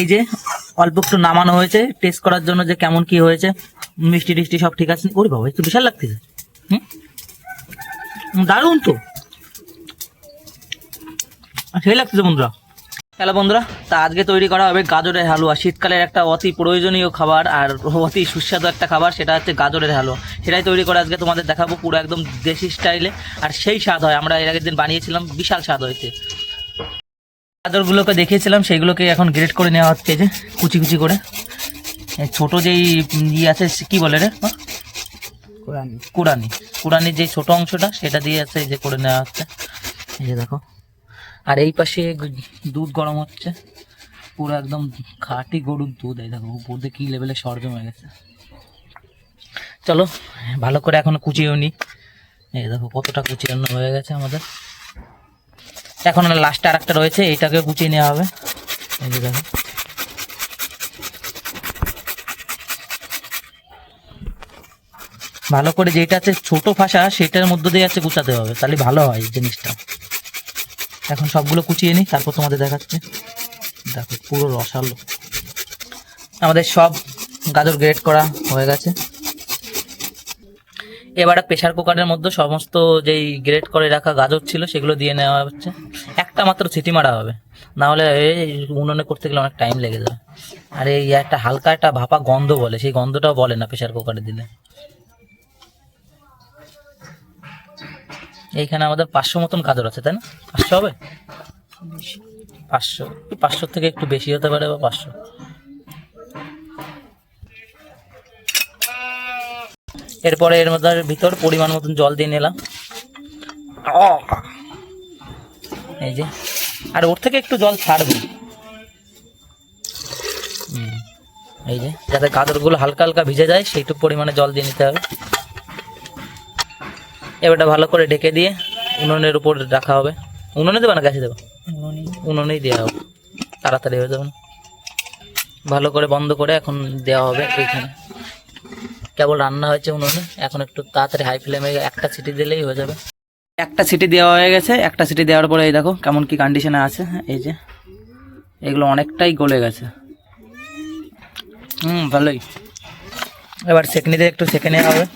এই যে অল্প একটু নামানো হয়েছে টেস্ট করার জন্য যে কেমন কি হয়েছে, মিষ্টি টিষ্টি সব ঠিক আছে। ওরে বাবা, একটু বিশাল লাগতেছে। হুম? দারুণ তো। সেই লাগতেছে বন্ধুরা। হ্যালো বন্ধুরা, তা আজকে তৈরি করা হবে গাজরের হালুয়া। শীতকালের একটা অতি প্রয়োজনীয় খাবার আর অতি সুস্বাদু একটা খাবার, সেটা হচ্ছে গাজরের হালুয়া। সেটাই তৈরি করে আজকে তোমাদের দেখাবো পুরো একদম দেশি স্টাইলে। আর সেই স্বাদ হয়, আমরা এর আগের দিন বানিয়েছিলাম, বিশাল স্বাদ হয়েছে। গাজরগুলোকে দেখিয়েছিলাম সেইগুলোকে এখন গ্রেড করে নেওয়া হচ্ছে যে কুচি কুচি করে। ছোট যেই ইয়ে আছে কি বলে রে? কোরআন কুড়ানি। কুড়ানির যে ছোট অংশটা সেটা দিয়ে আছে যে করে নেওয়া হচ্ছে। এই যে দেখো। আর এই পাশে দুধ গরম হচ্ছে। পুরো একদম খাঁটি গরুর দুধ। এই দেখো উপর দিয়ে কি লেভেলে সর জমে গেছে। চলো ভালো করে এখন কুচিয়েও নি। এই দেখো কতটা কুচিয়ানো হয়ে গেছে আমাদের। এখন লাস্টে আর একটা রয়েছে এইটাকে কুচিয়ে নেওয়া হবে। এই যে দেখো। ভালো করে যেটা আছে ছোট ফাঁসা, সেটার মধ্যে দিয়ে আছে কুচাতে হবে, তাহলে ভালো হয় জিনিসটা। এখন সবগুলো কুচিয়ে নিই, তারপর তোমাদের দেখাচ্ছে। দেখো, পুরো রসালো। আমাদের সব গাজর গ্রেড করা হয়ে গেছে। এবারে প্রেশার কুকারের মধ্যে সমস্ত যেই গ্রেট করে রাখা গাজর ছিল সেগুলো দিয়ে নেওয়া হচ্ছে। একটা মাত্র সিটি মারা হবে। না হলে উনুনে করতে গেলে অনেক টাইম লেগে যাবে। আর এই একটা হালকা একটা ভাপা গন্ধ বলে, সেই গন্ধটাও বলে না প্রেশার কুকারে দিলে। এইখানে আমাদের পাঁচশো মতন গাজর আছে, তাই না? পাঁচশো হবে? পাঁচশো পাঁচশো থেকে একটু বেশি হতে পারে বা পাঁচশো। এরপরে এর মধ্যে ভিতর পরিমাণ মতন জল দিয়ে নিলাম। এই যে। আর ওর থেকে একটু জল ছাড়বে। এই যে যাতে গাজরগুলো হালকা হালকা ভিজে যায় সেইটুকু পরিমাণে জল দিয়ে নিতে হবে। এবারটা ভালো করে ঢেকে দিয়ে উনুনের উপর রাখা হবে। উনুনে দেবে না গ্যাসে দেবো? উনুনেই। দেওয়া হবে। তাড়াতাড়ি হয়ে যাবে ভালো করে বন্ধ করে এখন দেওয়া হবে এইখানে। কেবল রান্না হয়েছে উনুনে। এখন একটু তাড়াতাড়ি হাই ফ্লেমে একটা সিটি দিলেই হয়ে যাবে। একটা সিটি দেওয়া হয়ে গেছে। একটা সিটি দেওয়ার পরে এই দেখো কেমন কি কন্ডিশনে আছে। এই যে এগুলো অনেকটাই গলে গেছে। হুম ভালোই। এবার সেকনি দিয়ে একটু সেকে নেওয়া হবে।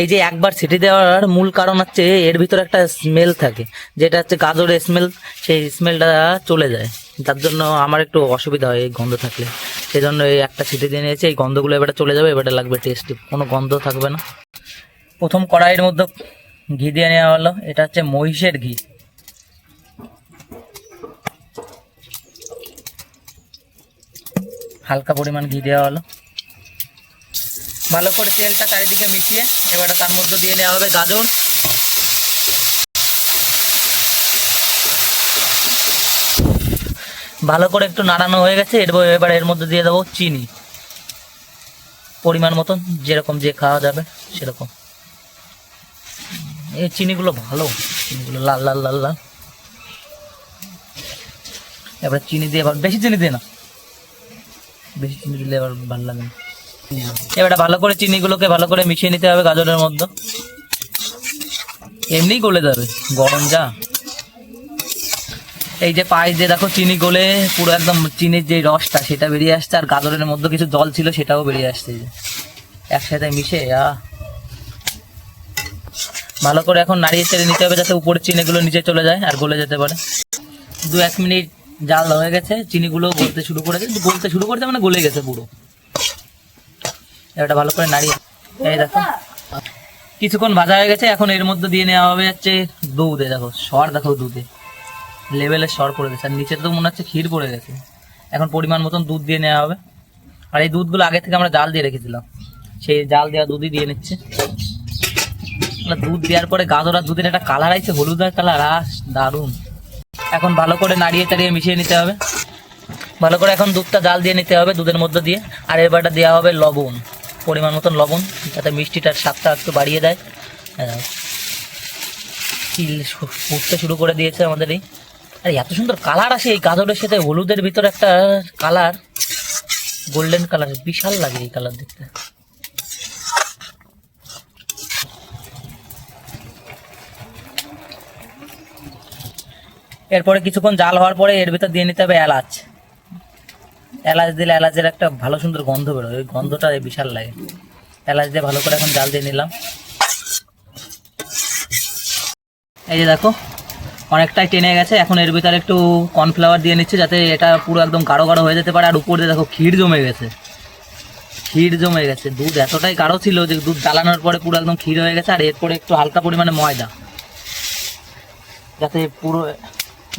এই যে একবার সিটি দেওয়ার মূল কারণ হচ্ছে এর ভিতরে একটা স্মেল থাকে। যেটা হচ্ছে গাজরের স্মেল সেই স্মেলটা চলে যায়। তার জন্য আমার একটু অসুবিধা হয় এই গন্ধ থাকলে। সেই জন্য এই একটা সিটি দিয়ে নিয়েছি, এই গন্ধগুলো এবারে চলে যাবে, এবারে লাগবে টেস্টি কোনো গন্ধ থাকবে না। প্রথম কড়াইয়ের মধ্যে ঘি দিয়ে নেওয়া হলো, এটা হচ্ছে মহিষের ঘি। হালকা পরিমাণ ঘি দেওয়া হলো। ভালো করে তেলটা চারিদিকে মিশিয়ে, এবারে তার মধ্যে দিয়ে নেওয়া হবে গাজর। ভালো করে একটু নাড়ানো হয়ে গেছে, এরপর এবার এর মধ্যে দিয়ে দেবো চিনি। পরিমাণ মতন, যেরকম যে খাওয়া যাবে, সেরকম। এই চিনিগুলো ভালো, চিনিগুলো লাল লাল লাল লাল। এবার চিনি দিয়ে এবার, বেশি চিনি দিয়ে না। বেশি চিনি দিলে এবার ভালো লাগে না। এবারে ভালো করে চিনিগুলোকে ভালো করে মিশিয়ে নিতে হবে গাজরের মধ্যে। এমনিই গলে যাবে, গরম যা। এই যে পায়ে যে দেখো চিনি গলে পুরো একদম চিনির যে রসটা, সেটা বেরিয়ে আসছে, আর গাজরের মধ্যে কিছু জল ছিল, সেটাও বেরিয়ে আসছে একসাথে মিশে, আ। ভালো করে এখন নাড়িয়ে চেড়ে নিতে হবে যাতে উপরে চিনিগুলো নিচে চলে যায় আর গলে যেতে পারে। দু এক মিনিট জাল হয়ে গেছে, চিনিগুলো গলতে শুরু করেছে গলতে শুরু করেছে মানে গলে গেছে পুরো। এটা ভালো করে নাড়িয়ে, এই দেখো। কিছুক্ষণ ভাজা হয়ে গেছে, এখন এর মধ্যে দিয়ে নেওয়া হবে হচ্ছে দুধে, দেখো, সর দেখো দুধে। লেভেলের সর পড়ে গেছে। আর নিচে তো মনে হচ্ছে ক্ষীর পড়ে গেছে। এখন পরিমাণ মতন দুধ দিয়ে নেওয়া হবে। আর এই দুধগুলো আগে থেকে আমরা জাল দিয়ে রেখেছিলাম। সেই জাল দেওয়া দুধই দিয়ে নিচ্ছে। মানে দুধ দেওয়ার পরে গাজর আর দুধের একটা কালার আছে, হলুদ আর কালার আস দারুণ। এখন ভালো করে নাড়িয়ে চাড়িয়ে মিশিয়ে নিতে হবে। ভালো করে এখন দুধটা জাল দিয়ে নিতে হবে দুধের মধ্যে দিয়ে। আর এবারটা দেওয়া হবে লবণ, পরিমাণ মতন লবণ, যাতে মিষ্টিটার স্বাদটা একটু বাড়িয়ে দেয়। হ্যাঁ। তিল ফুটতে শুরু করে দিয়েছে আমাদের এই আর, এত সুন্দর কালার আসে এই গাজরের সাথে হলুদের ভিতরে একটা কালার গোল্ডেন কালার বিশাল লাগে এই কালার দেখতে। এরপরে কিছুক্ষণ জাল হওয়ার পরে এর ভিতর দিয়ে নিতে হবে এলাচ। এলাচ দিলে এলাচের একটা ভালো সুন্দর গন্ধ বেরোয়, ওই গন্ধটা বিশাল লাগে। এলাচ দিয়ে ভালো করে এখন জাল দিয়ে নিলাম। এই যে দেখো অনেকটাই টেনে গেছে। এখন এর ভিতরে একটু কর্নফ্লাওয়ার দিয়ে নিচ্ছে যাতে এটা পুরো একদম গাঢ় গাঢ় হয়ে যেতে পারে। আর উপর দিয়ে দেখো, ক্ষীর জমে গেছে। ক্ষীর জমে গেছে। দুধ এতটাই গাঢ় ছিল যে দুধ জ্বালানোর পরে পুরো একদম ক্ষীর হয়ে গেছে। আর এরপরে একটু হালকা পরিমাণে ময়দা। যাতে পুরো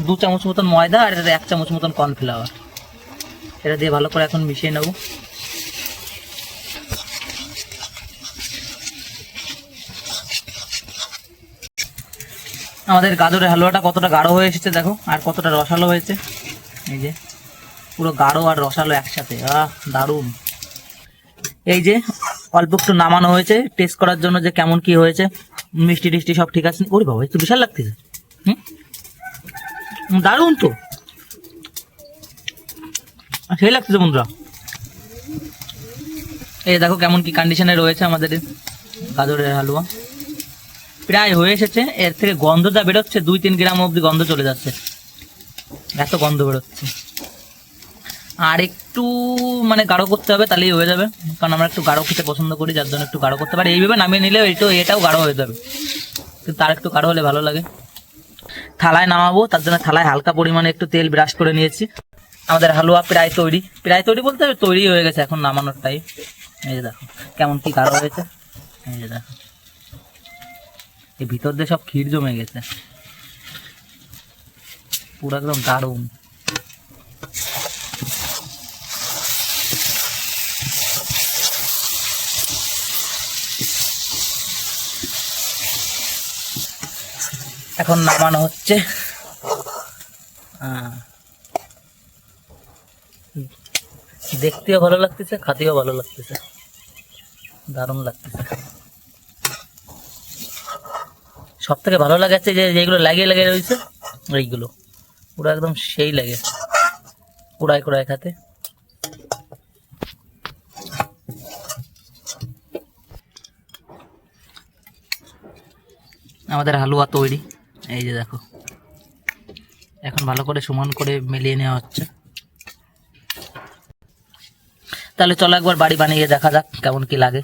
দু চামচ মতন ময়দা আর এক চামচ মতন কর্নফ্লাওয়ার এটা দিয়ে ভালো করে এখন মিশিয়ে নেব। আমাদের গাজরের হালুয়াটা কতটা গাঢ় হয়ে এসেছে দেখো, আর কতটা রসালো হয়েছে। এই যে, পুরো গাঢ় আর রসালো একসাথে, আহ, দারুণ। এই যে, অল্প একটু নামানো হয়েছে টেস্ট করার জন্য যে কেমন কি হয়েছে, মিষ্টি টিষ্টি সব ঠিক আছে। ওরে বাবা, একটু বিশাল লাগতেছে। হুম? দারুণ তো। সেই লাগতেছে বন্ধুরা। এই দেখো কেমন কি কন্ডিশনে রয়েছে আমাদের গাজরের হালুয়া। প্রায় হয়ে এসেছে। এর থেকে গন্ধ যা বেরোচ্ছে, দুই তিন গ্রাম অবধি গন্ধ চলে যাচ্ছে। এত গন্ধ বেরোচ্ছে। আর একটু মানে গাঢ় করতে হবে, তাহলেই হয়ে যাবে। কারণ আমরা একটু গাঢ় খেতে পছন্দ করি, যার জন্য একটু গাঢ় করতে পারি। এইভাবে নামিয়ে নিলে একটু এটাও গাঢ় হয়ে যাবে। কিন্তু তার একটু গাঢ় হলে ভালো লাগে। থালায় নামাবো, তার জন্য থালায় হালকা পরিমাণে একটু তেল ব্রাশ করে নিয়েছি। আমাদের হালুয়া প্রায় তৈরি। প্রায় তৈরি বলতে তৈরি হয়ে গেছে, এখন নামানোর টাইম এই যে দেখো, কেমন কি গাঢ় হয়েছে। এই যে দেখো। এই ভিতর দিয়ে সব ক্ষীর জমে গেছে। পুরো একদম দারুণ। এখন নামানো হচ্ছে। দেখতেও ভালো লাগতেছে, খাতেও ভালো লাগতেছে। দারুণ লাগতেছে। সব থেকে ভালো লাগাচ্ছে যে যেগুলো লাগিয়ে লাগিয়ে রয়েছে, এইগুলো। পুরো একদম সেই লাগে। কুড়ায় কুড়ায় খাতে। আমাদের হালুয়া তৈরি। এই যে দেখো। এখন ভালো করে সমান করে মিলিয়ে নেওয়া হচ্ছে। তাহলে চলো একবার বাড়ি বানিয়ে দেখা যাক কেমন কি লাগে।